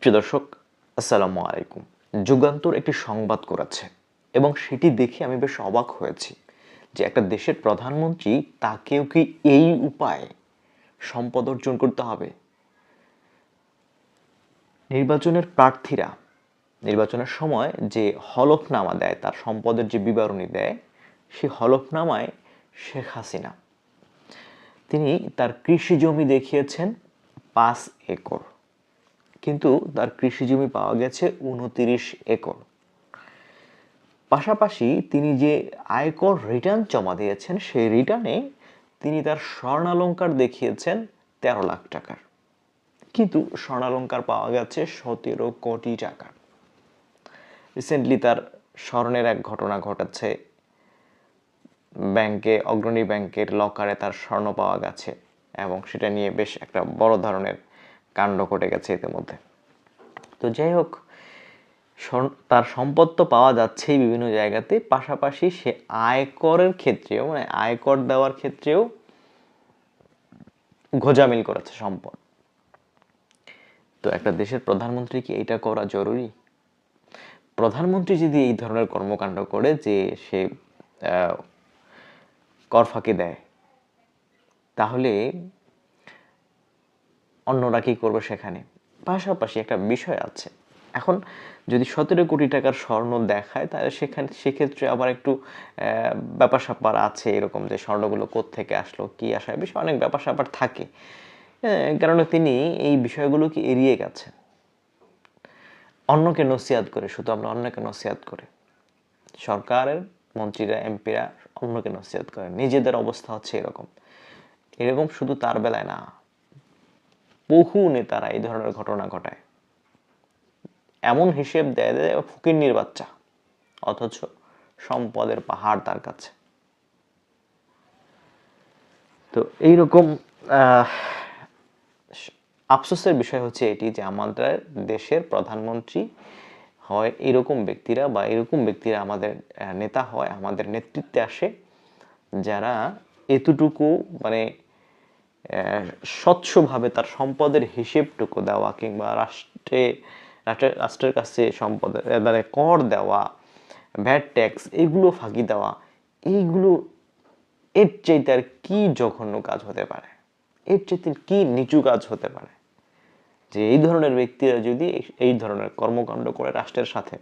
প্রিয় দর্শক, আসসালামু আলাইকুম। যুগান্তর একটি সংবাদ করেছে এবং সেটি দেখে আমি বেশ অবাক হয়েছি যে একটা দেশের প্রধানমন্ত্রী তাকেও কি এই উপায়ে সম্পদ অর্জন করতে হবে? নির্বাচনের প্রার্থীরা নির্বাচনের সময় যে হলফনামা দেয়, তার সম্পদের যে বিবরণী দেয় সেই হলফনামায় শেখ হাসিনা। তিনি তার কৃষি জমি দেখিয়েছেন পাঁচ একর। কিন্তু তার কৃষি জমি পাওয়া গেছে উনতিরিশ একর। পাশাপাশি তিনি যে আয়কর রিটার্ন জমা দিয়েছেন, সেই রিটার্নে তিনি তার স্বর্ণালঙ্কার দেখিয়েছেন তেরো লাখ টাকার। কিন্তু স্বর্ণালঙ্কার পাওয়া গেছে সতেরো কোটি টাকা। রিসেন্টলি তার স্মরণের এক ঘটনা ঘটেছে। ব্যাংকে, অগ্রণী ব্যাংকের লকারে তার স্বর্ণ পাওয়া গেছে এবং সেটা নিয়ে বেশ একটা বড় ধরনের কাণ্ড ঘটে গেছে ইতিমধ্যে। তো যাই হোক তার সম্পদ তো পাওয়া যাচ্ছেই বিভিন্ন জায়গাতে, পাশাপাশি সে আয়করের ক্ষেত্রেও মানে আয়কর দেওয়ার ক্ষেত্রেও ঘোজামিল করেছে সম্পদ। তো একটা দেশের প্রধানমন্ত্রী কি এটা করা জরুরি? প্রধানমন্ত্রী যদি এই ধরনের কর্মকাণ্ড করে যে সে কর ফাঁকি দেয়, তাহলে অন্যরা কি করবে সেখানে? পাশাপাশি একটা বিষয় আছে। এখন যদি সতেরো কোটি টাকার স্বর্ণ দেখায়, তাহলে সেখানে, সেক্ষেত্রে আবার একটু ব্যাপার স্যাপার আছে এরকম যে স্বর্ণগুলো থেকে আসলো, কি আসায় বিষয় অনেক ব্যাপার স্যাপার থাকে। কারণে তিনি এই বিষয়গুলোকে এড়িয়ে গেছেন? অন্যকে নসিয়াত করে, শুধু আমরা অন্যকে নসিয়াত করে। সরকারের, মন্ত্রীরা, এমপিরা অন্যকে নসিয়াত করে নিজেদের অবস্থা হচ্ছে এরকম। এরকম শুধু তার বেলায় না বহু নেতারা এই ধরনের ঘটনা ঘটায়। এমন হিসেব দেয় দেয় ফকিন্নির বাচ্চা, অথচ সম্পদের পাহাড় তার কাছে। তো এইরকম আফসোসের বিষয় হচ্ছে এটি যে আমাদের দেশের প্রধানমন্ত্রী হয় এরকম ব্যক্তিরা বা এরকম ব্যক্তিরা আমাদের নেতা হয়, আমাদের নেতৃত্বে আসে, যারা এতটুকু মানে স্বচ্ছভাবে তার সম্পদের হিসেবটুকু দেওয়া কিংবা রাষ্ট্রে রাষ্ট্রের রাষ্ট্রের কাছে সম্পদের মানে কর দেওয়া, ভ্যাট ট্যাক্স এগুলো ফাঁকি দেওয়া, এইগুলো, এর চাইতে আর কী জঘন্য কাজ হতে পারে? এর চাইতে কী নিচু কাজ হতে পারে? যে এই ধরনের ব্যক্তিরা যদি এই ধরনের কর্মকাণ্ড করে রাষ্ট্রের সাথে,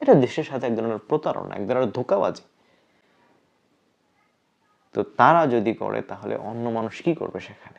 এটা দেশের সাথে এক ধরনের প্রতারণা, এক ধরনের ধোকাবাজি তো তারা যদি করে তাহলে অন্য মানুষ কি করবে সেখানে?